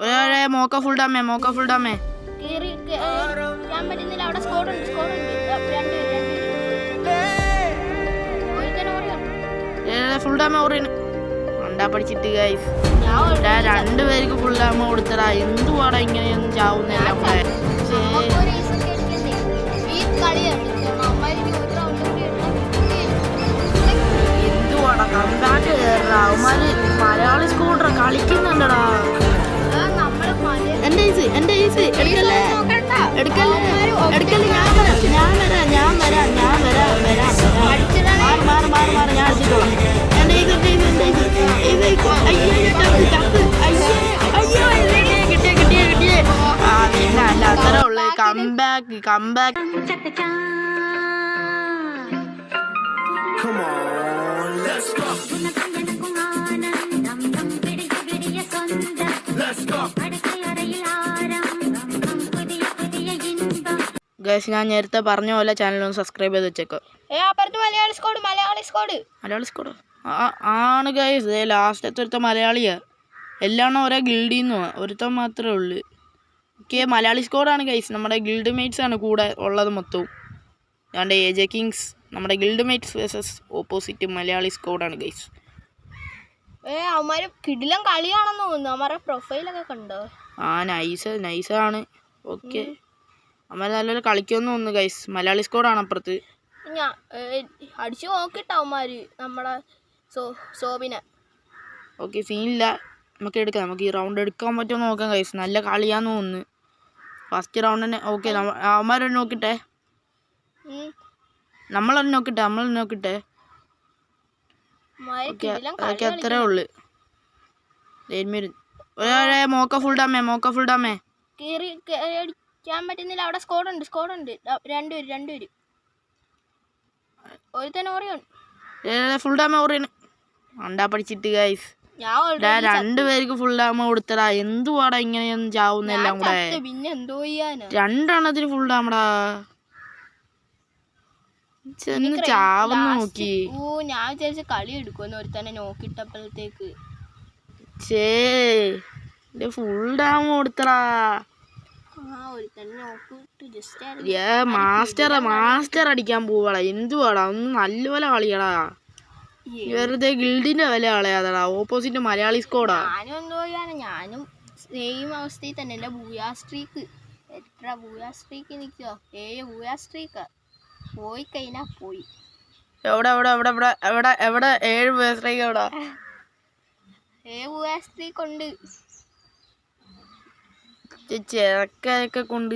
ഒരേ മോക്ക ഫുൾ ഡാമേ മോക്ക ഫുൾ ഡാമേ ഫുൾ ഡാമേ ഓറിന് പഠിച്ചിട്ട് ഗൈസ് രണ്ടുപേർക്ക് ഫുൾ ഡാമ കൊടുത്തടാ. എന്തുവാടാ ഇങ്ങനെയൊന്നും ചാവുന്നില്ല നമ്മളെ? ഛേ. Comeback comeback Come on, let's go. Let's go. Guys ഞാൻ നേരത്തെ പറഞ്ഞ പോലെ ചാനൽ ഒന്ന് സബ്സ്ക്രൈബ് ചെയ്ത് വെച്ചേക്കോ. ഏ, അപ്പുറത്ത് Malayali squad Malayali squad Malayali squad ആണ് ഗൈസ് ലാസ്റ്റത്തെ ഒരുത്തൻ മലയാളിയാ. എല്ലാണോ ഒരേ ഗിൽഡിൽ നിന്നുവാ ഒരുത്തൻ മാത്രമേ ഉള്ളൂ. ഓക്കെ മലയാളി സ്കോഡാണ് ഗൈസ് നമ്മുടെ ഗിൽഡ് മേറ്റ്സ് ആണ് കൂടെ ഉള്ളത് മൊത്തവും. രണ്ട് എ ജെ കിങ്സ് നമ്മുടെ guild mates versus opposite Malayali സ്കോഡാണ് guys ഏ അവന്മാര് കിടിലം കളിയാണെന്ന് തോന്നുന്നു. അവന്മാരെ പ്രൊഫൈലൊക്കെ കണ്ടോ? ആ നൈസ് നൈസാണ് ഓക്കെ അവന്മാർ നല്ലപോലെ കളിക്കുമെന്ന് തോന്നുന്നു ഗൈസ് മലയാളി സ്കോഡാണ് അപ്പുറത്ത്. ഞാൻ അടിച്ചു നോക്കിട്ടോ അവന്മാര് നമ്മളെ സോ സോബിനെ. ഓക്കെ സീനില്ല നമുക്ക് എടുക്കാം. നമുക്ക് ഈ റൗണ്ട് എടുക്കാൻ പറ്റുമോ നോക്കാം കൈസ് നല്ല കളിയാന്ന് തോന്നുന്നു. ഫസ്റ്റ് റൗണ്ട് തന്നെ ഓക്കെ അവന്മാരൊന്ന് നോക്കട്ടെ. നമ്മളൊന്ന് നോക്കട്ടെ നമ്മൾ നോക്കിട്ടെ. അതൊക്കെ അത്രേ ഉള്ളു. ഒരേ മോക്ക ഫുൾ ഡാമേ മോക്ക ഫുൾ ഡാമേ കേറി അടിക്കാൻ പറ്റുന്നില്ല. അവിടെ സ്കോഡ് ഉണ്ട് സ്കോഡ് ഉണ്ട്. രണ്ടുപേര് രണ്ടുപേര് ഒരുത്തനെ ഓറിയുണ്ട് ഫുൾ ഡാമേ ഓറിയാണ് അണ്ടാ പഠിച്ചിട്ട് ഗൈസ് രണ്ടുപേർക്ക് ഫുൾ ഡാമ കൊടുത്തടാ. എന്തുവാടാ ഇങ്ങനെയൊന്നും ചാവുന്നില്ല കൂടെ? പിന്നെ എന്തോ ചെയ്യാനാ? രണ്ടെണ്ണത്തിന് ഫുൾ ഡാമടാ ചെന്ന് ചാവുന്ന നോക്കി. ഓ ഞാൻ വിചാരിച്ച കളി എടുക്കുമെന്ന് ഒരു തന്നെ നോക്കിട്ടപ്പോഴത്തേക്ക്. ചേ ഫുൾ ഡാം കൊടുത്തടാ. മാസ്റ്റർ മാസ്റ്റർ അടിക്കാൻ പോവാടാ. എന്തുവാടാ? ഒന്ന് നല്ലപോലെ കളിയടാ. വെറുതെ ഗിൽഡിന്റെ വില കളയാതടാ. ഓപ്പോസിറ്റ് മലയാളി സ്കോഡാ ഞാനും എന്തോ ചെയ്യാനാ. ഞാനും സെയിം അവസ്ഥയിൽ തന്നെ. എന്റെ ഭൂയാ സ്ട്രീക്ക് എത്ര ഭൂയാ സ്ട്രീക്ക് നിൽക്കോ ഏഴ് ഭൂയാ സ്ട്രീക്കാ പോയി കഴിഞ്ഞാ പോയി. എവിടെ എവിടെ എവിടെ എവിടെ എവിടെ എവിടെ? ഏഴ് ഭൂയാ സ്ട്രീക്ക് എവിടെ? ഏഴ് ഭൂയാ സ്ട്രീക്ക് ഉണ്ട്. ചെറുക്കൊക്കെ കൊണ്ട്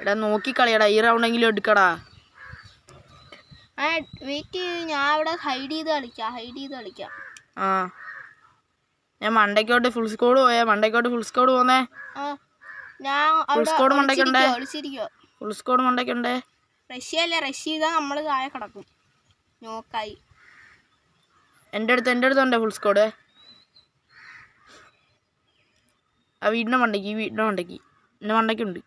എടാ നോക്കി കളിയടാ ഈ റൗണ്ടെങ്കിലും എടുക്കടാ. ആ വെയിറ്റ് ഞാൻ അവിടെ ഹൈഡ് ചെയ്ത് കളിക്കാം ഹൈഡ് ചെയ്ത് കളിക്കാം. ആ. ഞാൻ മണ്ടയ്ക്കോട്ട് ഫുൾ സ്കോഡ് പോയാ. മണ്ടയ്ക്കോട്ട് ഫുൾ സ്കോഡ് പോന്നേ. അവിടെ squad മണ്ടയ്ക്കുണ്ടേ? ഫുൾ സ്കോഡ് മണ്ടയ്ക്കുണ്ടേ? റഷ്യ അല്ലേ? റഷ്യ ചെയ്താൽ നമ്മൾ താഴെ കിടക്കും. നോക്കായി. എന്റെ അടുത്ത് എന്റെ അടുത്തുണ്ട് ഫുൾ സ്കോഡ് ആ വീടിന്റെ മണ്ടയ്ക്ക് ഈ വീടിന്റെ മണ്ടയ്ക്ക്. എന്റെ മണ്ടയ്ക്കുണ്ട്.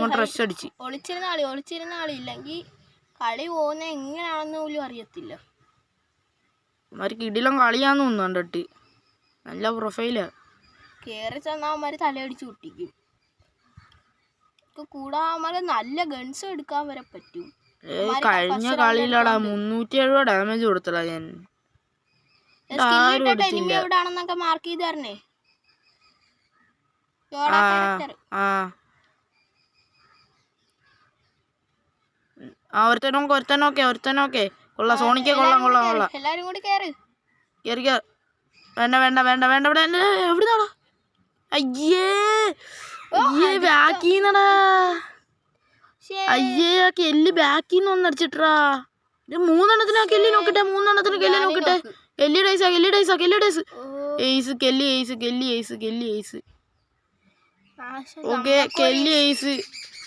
കൊണ്ട് റഷ് അടിച്ച്. ഒളിച്ചിരുന്ന കളി ഒളിച്ചിരുന്ന കളി ഇല്ലെങ്കിൽ കളി പോകുന്ന എങ്ങനെയാണെന്ന് പോലും അറിയത്തില്ല. അവർക്ക് ഇടിലും കളിയാന്ന് തോന്നുന്നു കണ്ടിട്ട് നല്ല പ്രൊഫൈലാ കയറി ചെന്നാൽ അവന്മാർ തലയടിച്ച് പൊട്ടിക്കും. കൂടാതെ അവന്മാർ നല്ല ഗൺസ് എടുക്കാൻ വരെ പറ്റും. കഴിഞ്ഞ കളിയിലാടാ മുന്നൂറ്റി എഴുപത് ഡാമേജ് കൊടുത്തടാ ഞാൻ. എവിടാണെന്നൊക്കെ മാർക്ക് ചെയ്ത് തരണേ. ആ ആ. ആ ഒരുത്തനോക്കെ ഒരുത്തനോക്കെ ഒരുത്തനോക്കെ കൊള്ളാം സോണിക്ക് കൊള്ളാം കൊള്ളാം കൊള്ളാം. എല്ലാരും കൂടി കയറ്. കേറി വേണ്ട വേണ്ട വേണ്ട വേണ്ട. ഇവിടെ എവിടുന്നാടാ അയ്യേ അയ്യേ ബാക്കീന്നടാ. അയ്യേ ആ കെല്ല് ബാക്കിന്ന് ഒന്നടിച്ചിട്ടാ മൂന്നെണ്ണത്തിന് ആ കെല്ലി നോക്കട്ടെ മൂന്നെണ്ണത്തിന് കെല്ലി നോക്കട്ടെ. കെല്ലി ഡൈസാ Kelly ഡൈസാ Kelly dice ace Kelly ace Kelly ace Kelly ace. Okay Kelly ace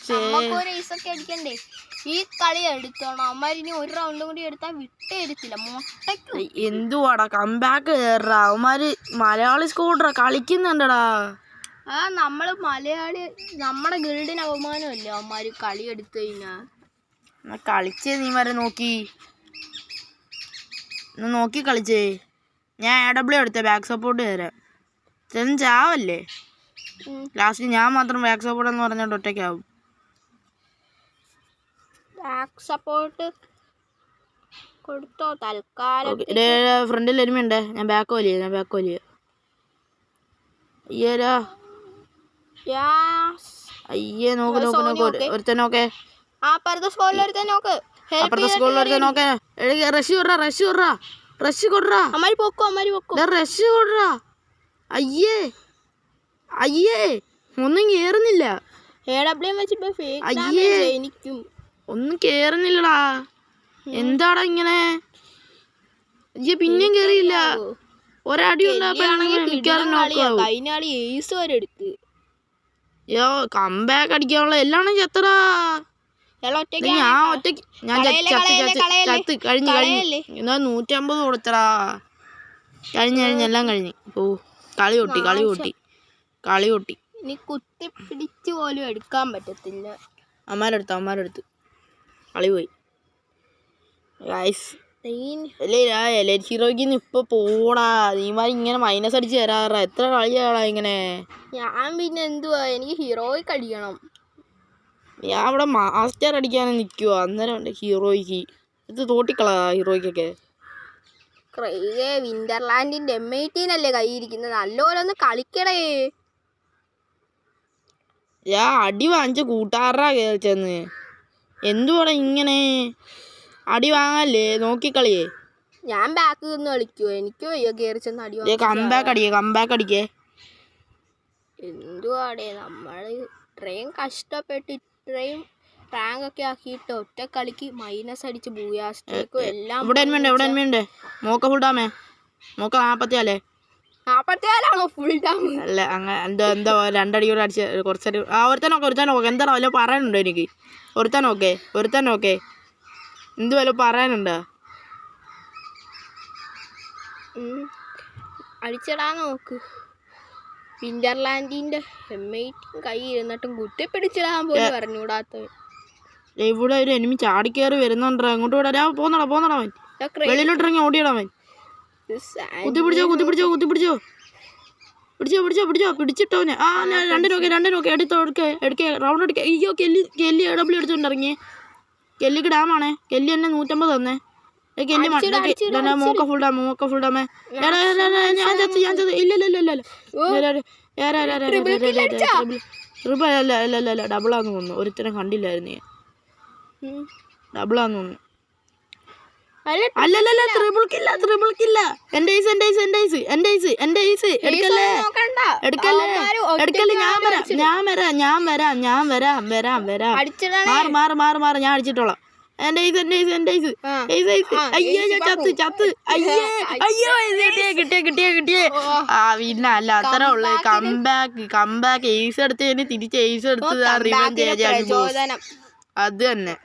ചേ ഈ കളി എടുത്തോണം അവന്മാരിനി ഒരു റൗണ്ടും കൂടി എടുത്താൽ വിട്ടെടുത്തില്ല മുട്ടയ്ക്ക് എന്തുവാടാ കമ്പാക്ക് കയറാ അവന്മാര് മലയാളി സ്കൂട്ടറാ കളിക്കുന്നുണ്ടടാ. ആ നമ്മൾ മലയാളി നമ്മുടെ ഗിൽഡിന് അവമാനമല്ലേ അവന്മാര് കളി എടുത്തു കഴിഞ്ഞാ? എന്നാ കളിച്ചേ നീ വരെ നോക്കി. ഒന്ന് നോക്കി കളിച്ചേ. ഞാൻ എ ഡബ്ല്യു എടുത്ത ബാക്ക് സപ്പോർട്ട് തരാം ചെന്ന് ചാവല്ലേ. ലാസ്റ്റ് ഞാൻ മാത്രം ബാക്ക് സപ്പോർട്ട് എന്ന് പറഞ്ഞോണ്ട് ഒറ്റയ്ക്കാവും. ബാക്ക് സപ്പോർട്ട് കൊടുത്തോ തൽക്കാലം ഫ്രണ്ടിൽ എരുമയുണ്ട് ഞാൻ ബാക്ക് വലിയ ഞാൻ ബാക്ക് വലിയ അയ്യരാ അയ്യേ നോക്ക് നോക്ക് നോക്ക്. ഒരുത്തൻ നോക്കേ. അപ്പുറത്തെ സ്കൂളിൽ ഒരുത്തൻ നോക്ക്. അപ്പുറത്തെ സ്കൂളിൽ ഒരുത്തൻ നോക്കേ. എഴുതി റഷ് വിടറാ റഷ് വിടറാ റഷ് കൊടുറാ അമ്മാരി പൊക്കോ അമ്മാരി പൊക്കോ. റഷ് കൊടുറാ അയ്യേ. അയ്യേ. ഒന്നും കേറുന്നില്ല. എ ഡബ്ല്യു വെച്ച് അയ്യേ. എനിക്കും ഒന്നും കേറുന്നില്ലടാ. എന്താടാ ഇങ്ങനെ? പിന്നെയും കേറിയില്ല. ഒരടി യോ കമ്പാക്ക് അടിക്കാനുള്ള എല്ലാം ചത്തടാ. ഞാൻ ഒറ്റയ്ക്ക് ഞാൻ ചത്ത് കഴിഞ്ഞു കഴിഞ്ഞു. എന്നാ നൂറ്റമ്പത് കൊടുത്തടാ. കഴിഞ്ഞ് കഴിഞ്ഞ് എല്ലാം കഴിഞ്ഞ്. ഓ കളി കൊട്ടി കളി കൊട്ടി കളി കൊട്ടി ഇനി കുത്തി പിടിച്ച് പോലും എടുക്കാൻ പറ്റത്തില്ല. അമ്മാരെടുത്തു അമ്മാരെടുത്ത് കളി പോയി ഗൈസ് നീ- അല്ലേ എൽ ഹീറോയ്ക്ക് ഇപ്പൊ പോടാ നീമാർ ഇങ്ങനെ മൈനസ് അടിച്ച് തരാറാ എത്ര കളിയാടാ ഇങ്ങനെ. ഞാൻ പിന്നെ എന്തുവാ? എനിക്ക് ഹീറോയ്ക്ക് അടിക്കണം. ഞാൻ ഇവിടെ മാസ്റ്റർ അടിക്കാൻ നിൽക്കുവാ അന്നേരം ഉണ്ട് ഹീറോയ്ക്ക് ഇത് തോട്ടിക്കളാ ഹീറോയ്ക്കൊക്കെ ക്രൈയെ വിന്റർലാൻഡിന്റെ എം ഐ ടീനല്ലേ കൈയിരിക്കുന്നത് നല്ലപോലെ ഒന്ന് കളിക്കടേ. ഞാൻ അടി വാങ്ങിച്ച കൂട്ടാറാ ചെന്ന് എന്തുവാടാ ഇങ്ങനെ? അടി വാങ്ങല്ലേ? നോക്കിക്കളിയേ. ഞാൻ ബാക്ക് നിന്ന് കളിക്കുവോ? എനിക്ക് വയ്യ കയറി ചെന്ന് അടി. Comeback അടിയേ comeback അടിക്കേ. എന്തുവാടേ നമ്മൾ ഇത്രയും കഷ്ടപ്പെട്ട് ഇത്രയും റാങ്ക് ഒക്കെ ആക്കിയിട്ട് ഒറ്റ കളിക്ക് മൈനസ് അടിച്ച് ഭൂയാസ്റ്റേക്കും എല്ലാം ഇവിടെ എന്മയുണ്ട് ഇവിടെ എന്മയുണ്ട് മോക്ക ഫുഡാമേ മോക്ക നാപ്പത്തിയാലേ? നാപ്പത്തിനാലാണോ ഫുൾ ഡൗൺ അല്ല അങ്ങനെ എന്താ എന്താ രണ്ടടി കൂടെ അടിച്ച് കുറച്ചടി ആ ഒരുത്തൻ നോക്കെ എന്താണോ വല്ല പറയാനുണ്ടോ എനിക്ക്? ഒരുത്തൻ നോക്കെ ഒരുത്തൻ നോക്കെ എന്ത് വല്ല പറയാനുണ്ടോ? അടിച്ചടാ നോക്ക്. വിന്റർലാൻഡിന്റെ ടി കൈ ഇരുന്നിട്ടും കുത്തി പിടിച്ചിടാൻ പോലും പറഞ്ഞുകൂടാത്തവൻ ദേ ഇവിടെ ഒരു എനിമി ചാടിക്കേറി വരുന്നുണ്ടോ അങ്ങോട്ട് വിടാ. രാ പോന്നടാ പോന്നടാ അവൻ. വെളിയിലോട്ട് ഇറങ്ങി ഓടിയടാ കുത്തി പിടിച്ചോ കുത്തി പിടിച്ചോ കുത്തി പിടിച്ചോ. പിടിച്ചോ പിടിച്ചോ പിടിച്ചോ. പിടിച്ചിട്ടോനെ ആ രണ്ട് നോക്കെ രണ്ട് നോക്കെ. എടുത്തോ എടുക്കേ എടുക്കേ. റൗണ്ട് എടുക്കേ. അയ്യോ കെല്ലി കെല്ലി എ ഡബ്ല്യൂ ഇറങ്ങി കെല്ലിക്ക് ഡാമാണേ കെല്ലി എന്നെ നൂറ്റമ്പത് തന്നേ കെല്ലി മൂക്ക ഫുൾ ഡാമ മൂക്ക ഫുൾ ഡാമേ ഞാൻ ചത്ത് ഞാൻ ചത്ത്. ഇല്ല ഇല്ല ഇല്ല ഇല്ല ഡബിളാന്ന് തോന്നുന്നു. ഒരുത്തനെ കണ്ടില്ലായിരുന്നു. ഡബിൾ ഡബിളാന്ന് തോന്നുന്നു. അല്ലല്ലല്ല ത്രിബിൾ കില്ല ത്രിബിൾ കില്ല എന്റെ ഐസ് എന്റെ ഐസ് എന്റെ ഐസ് എന്റെ ഐസ് എന്റെ ഐസ്. എടുക്കല്ലേ? എടുക്കല്ലേ? എടുക്കല്ലേ? ഞാൻ വരാം ഞാൻ വരാം ഞാൻ വരാം ഞാൻ വരാം വരാം വരാം. മാറി മാറി മാറി മാറ്. ഞാൻ അടിച്ചിട്ടോളാം. എന്റെ ഐസ് എന്റെ ഐസ് എന്റെ ഐസ്. ആ. Ice ice. ആ, അയ്യോ ഐസ് ഞാൻ ചത്ത് ചത്ത്. അയ്യേ അയ്യോ കിട്ടിയേ കിട്ടിയേ കിട്ടിയേ കിട്ടിയേ. ആ പിന്നെ അല്ല അത്ര ഉള്ള. കംബാക്ക് കംബാക്ക് എയ്സ് എടുത്ത് കഴിഞ്ഞ് തിരിച്ച് എയ്സ് എടുത്ത് അത് തന്നെ.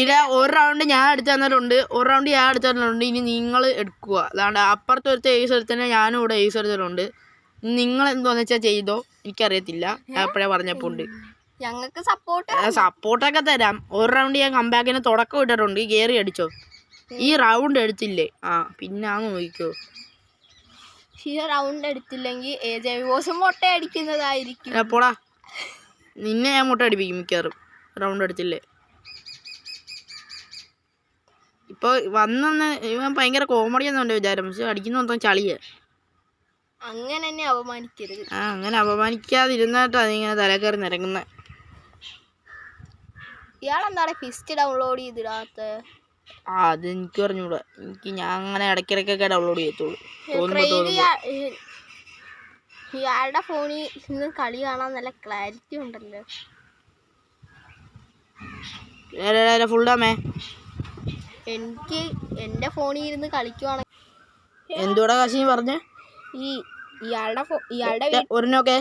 ഇവിടെ ഒരു റൗണ്ട് ഞാൻ എടുത്തു തന്നിട്ടുണ്ട് ഒരു റൗണ്ട് ഞാൻ എടുത്തു തന്നിട്ടുണ്ട് ഇനി നിങ്ങൾ എടുക്കുക. അതാണ്ട് അപ്പുറത്തെ ഒരു ഏസ് എടുത്തന്നെ ഞാനും ഇവിടെ ഏസ് എടുത്തിട്ടുണ്ട്. നിങ്ങൾ എന്തോന്ന് വെച്ചാൽ ചെയ്തോ? എനിക്കറിയത്തില്ല. എപ്പോഴേ പറഞ്ഞപ്പോൾ ഉണ്ട്. ഞങ്ങൾക്ക് സപ്പോർട്ട് സപ്പോർട്ടൊക്കെ തരാം. ഒരു റൗണ്ട് ഞാൻ കമ്പാക്കിന് തുടക്കം ഇട്ടിട്ടുണ്ട്. കയറി അടിച്ചോ. ഈ റൗണ്ട് എടുത്തില്ലേ? ആ പിന്നെ ആ നോക്കിക്കോ. ഈ റൗണ്ട് എടുത്തില്ലെങ്കിൽ എ ജെ ബോസും മുട്ട അടിക്കുന്നതായിരിക്കും. പോടാ. നിന്നെ ഞാൻ മുട്ട അടിപ്പിക്കും മിക്കവാറും. റൗണ്ട് എടുത്തില്ലേ? ഇപ്പൊ വന്നെന്ന് ഇവൻ ഭയങ്കര കോമഡി എന്നുണ്ട് വിചാരം. പക്ഷെ അടിക്കുന്ന മൊത്തം ചളിയ. അങ്ങനെ തന്നെ അപമാനിക്കരുത്. ആ അങ്ങനെ അപമാനിക്കാതിരുന്നിട്ടാണ് നീ ഇങ്ങനെ തലക്കറി നിരങ്ങുന്നത് ഇയാളെന്താണ് ഫിസ്റ്റ് ഡൗൺലോഡ് ചെയ്തിടാത്ത? ആ അത് എനിക്ക് പറഞ്ഞൂടെ എനിക്ക് ഞാൻ അങ്ങനെ ഇടയ്ക്കിടയ്ക്കൊക്കെ ഡൗൺലോഡ് ചെയ്യത്തുള്ളൂ. ഇയാളുടെ ഫോണിൽ ഇന്ന് കളി കാണാൻ നല്ല ക്ലാരിറ്റി ഉണ്ടല്ലോ. ഫുൾ ഡാമേ എനിക്ക് എന്റെ ഫോണിൽ ഇരുന്ന് കളിക്കുവാണെങ്കിൽ എന്തുകൂടെ കാശി പറഞ്ഞേ? ഈ ഇയാളുടെ ഫോ ഇയാളുടെ ഒരെണ്ണമൊക്കെ.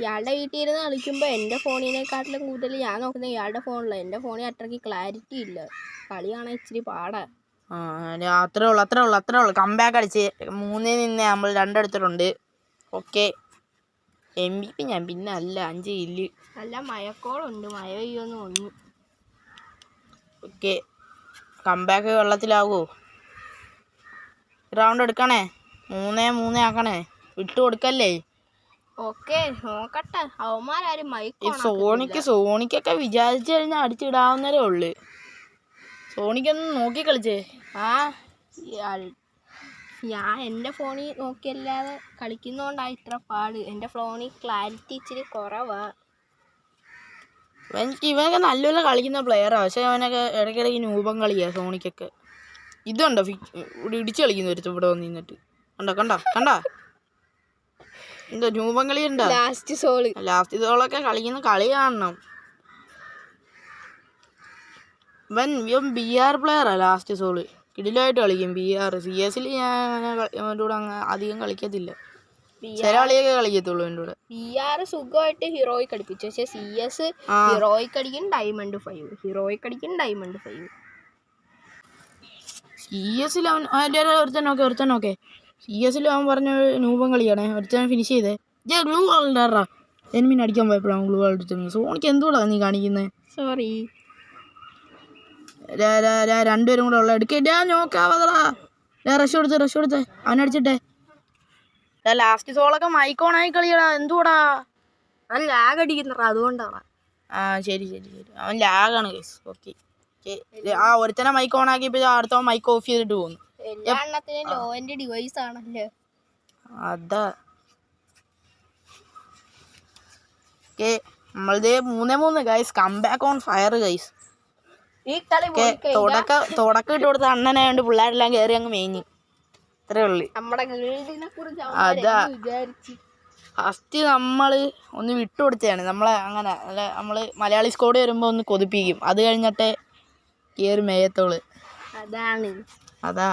ഇയാളുടെ വീട്ടിൽ ഇരുന്ന് കളിക്കുമ്പോൾ എന്റെ ഫോണിനെക്കാട്ടിലും കൂടുതൽ ഞാൻ നോക്കുന്നത് ഇയാളുടെ ഫോണിലാണ് എന്റെ ഫോണിൽ അത്രയ്ക്ക് ക്ലാരിറ്റി ഇല്ല. കളി കാണാൻ ഇച്ചിരി പാടാ. ആ അത്രേ ഉള്ളു അത്രേ ഉള്ളു അത്രേ ഉള്ളു. കമ്പാക്ക് അടിച്ച്. മൂന്നിൽ നിന്ന് നമ്മൾ രണ്ടെടുത്തിട്ടുണ്ട്. ഓക്കെ എം ബി പി ഞാൻ പിന്നെ അല്ല അഞ്ച് ഇല്ല്. അല്ല മഴക്കോളുണ്ട്. മഴ പെയ്യുമെന്ന് തോന്നുന്നു. ഓക്കെ കമ്പാക്ക് വെള്ളത്തിലാകുമോ റൗണ്ട് എടുക്കണേ. മൂന്നേ മൂന്നേ ആക്കണേ. വിട്ടു കൊടുക്കല്ലേ? ഓക്കെ നോക്കട്ടെ. അവന്മാരും ഈ മൈക്ക് സോണിക്ക് സോണിക്കൊക്കെ വിചാരിച്ചു കഴിഞ്ഞാൽ അടിച്ചിടാവുന്നതേ ഉള്ളു. സോണിക്കൊന്ന് നോക്കി കളിച്ചേ. ആ ഞാൻ എന്റെ ഫോണിൽ നോക്കിയല്ലാതെ കളിക്കുന്നോണ്ടാ ഇത്ര പാട്. എന്റെ ഫോണിൽ ക്ലാരിറ്റി ഇച്ചിരി കുറവാ. എനിക്ക് ഇവനൊക്കെ നല്ലപോലെ കളിക്കുന്ന പ്ലെയറാണ് പക്ഷേ അവനൊക്കെ ഇടയ്ക്കിടയ്ക്ക് രൂപം കളിയാ സോണിക്കൊക്കെ. ഇതുണ്ടോ? ഇവിടെ ഇടിച്ച് കളിക്കുന്ന ഒരു ഇവിടെ വന്ന് നിന്നിട്ട്. കണ്ടോ? കണ്ടോ? കണ്ടോ? എന്തോ രൂപം കളി ഉണ്ടോ? ലാസ്റ്റ് സോൾ ലാസ്റ്റ് സോളൊക്കെ കളിക്കുന്ന കളി കാണണം. ഇവൻ ഇവൻ ബി ആർ പ്ലെയറാ ലാസ്റ്റ് സോൾ കിടിലായിട്ട് കളിക്കും ബി ആർ സി എസിൽ ഞാൻ അവന്റെ കൂടെ അങ്ങ് അധികം കളിക്കത്തില്ല. ചില കളിയൊക്കെ കളിക്കത്തുള്ളൂ എന്റെ കൂടെ. ബി ആർ സുഖമായിട്ട് ഹീറോയിക്ക് അടിപ്പിച്ചു. പക്ഷെ സി എസ്. ഹീറോയിക്ക് അടിക്കും ഡയമണ്ട് ഫൈവ് ഹീറോയിക്ക് അടിക്കും ഡയമണ്ട് ഫൈവ് സി എസിൽ അവൻ ഒരുത്തൻ നോക്കെ ഒരുത്തൻ നോക്കെ. സി എസിൽ അവൻ പറഞ്ഞ രൂപം കളിയാണേ. ഒരുത്തൻ ഫിനിഷ് ചെയ്തേ. ജെ ഗ്ലൂ വാളുണ്ടാറാ എനിമിനെ അടിക്കാൻ പോയപ്പോഴാണ് ഗ്ലൂ എടുത്തത്. സോണിക്ക് എന്തുകൊണ്ടാണ് നീ കാണിക്കുന്നത് സോറി രണ്ടുപേരും കൂടെ ഉള്ള എടുക്കേ. നോക്കാവതടാ റഷ് കൊടുത്ത് റഷ് കൊടുത്ത്. അവനടിച്ചിട്ടെ ലാസ്റ്റ് സോളൊക്കെ മൈക്കോണായി കളിയടാ എന്തുകൂടാ അവൻ ലാഗ് അടിക്കുന്നടാ അതുകൊണ്ടാണ്. ആ ശരി ശരി ശരി. അവൻ ലാഗാണ് കേസ് ഓക്കെ ആ ഒരുത്തനെ മൈക്ക് ഓൺ ആക്കിയപ്പോ അടുത്തവൻ മൈക്ക് ഓഫ് ചെയ്തിട്ട് പോകുന്നു. ഡിവൈസ് ആണല്ലേ. അതാ. ഓക്കെ നമ്മളിത് മൂന്നേ മൂന്ന് guys come back on fire guys തുടക്ക തുടക്കം ഇട്ട് കൊടുത്ത അണ്ണനായോണ്ട് പിള്ളേരെല്ലാം കയറി അങ്ങ് മേഞ്ഞു. ഇത്രേ ഉള്ളു. അതാ. ഫസ്റ്റ് നമ്മൾ ഒന്ന് വിട്ടുകൊടുത്തതാണ്. നമ്മളെ അങ്ങനെ അല്ല നമ്മൾ മലയാളി സ്കോഡ് വരുമ്പോൾ ഒന്ന് കൊതിപ്പിക്കും. അത് കഴിഞ്ഞിട്ടേ കയറി മേയത്തോൾ. അതാണ്. അതാ.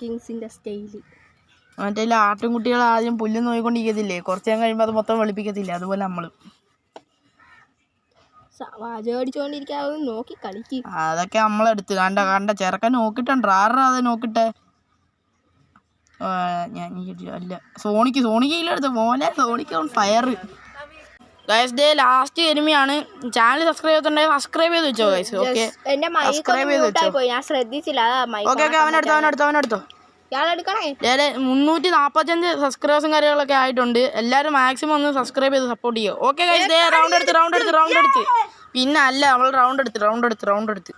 കിങ്സിന്റെ സ്റ്റൈൽ. മറ്റേ ആട്ടിൻകുട്ടികൾ ആദ്യം പുല്ല് നോയിക്കൊണ്ടിരിക്കത്തില്ലേ? കുറച്ച് നേരം കഴിയുമ്പോൾ അത് മൊത്തം വെളുപ്പിക്കത്തില്ലേ? അതുപോലെ നമ്മൾ അതൊക്കെ നമ്മളെടുത്ത്. കണ്ട കണ്ട ചെറുക്കൻ നോക്കിട്ടുണ്ട്. ആറാ അത് നോക്കിട്ടെ? ഞാൻ അല്ല സോണിക്ക് സോണിക്ക് ഇല്ലെടുത്ത മോനെ സോണിക്ക് ഓൺ ഫയർ ഗൈസ് ഡേ ലാസ്റ്റ് എനിമിയാണ് ചാനൽ സബ്സ്ക്രൈബ് ചെയ്തിട്ടുണ്ടെങ്കിൽ സബ്സ്ക്രൈബ് ചെയ്ത് വെച്ചോ ഗൈസ് ഓക്കെ എന്റെ മൈക്ക് Subscribe ചെയ്ത് വെച്ചോ. പോയി ഞാൻ ശ്രദ്ധിച്ചില്ല. ഓക്കെ ഓക്കെ അവനെടുത്തോ അവനെടുത്തോ അവനെടുത്തോ മുന്നൂറ്റി നാൽപ്പത്തഞ്ച് സബ്സ്ക്രൈബേഴ്സും കാര്യങ്ങളൊക്കെ ആയിട്ടുണ്ട്. എല്ലാവരും മാക്സിമം ഒന്ന് സബ്സ്ക്രൈബ് ചെയ്ത് സപ്പോർട്ട് ചെയ്യുക ഓക്കെ ഗൈസ് ഡേ റൗണ്ട് എടുത്ത് റൗണ്ട് എടുത്ത് റൗണ്ട് എടുത്ത്. പിന്നെ അല്ല അവൾ റൗണ്ട് എടുത്ത് റൗണ്ട് എടുത്ത് റൗണ്ട് എടുത്ത്.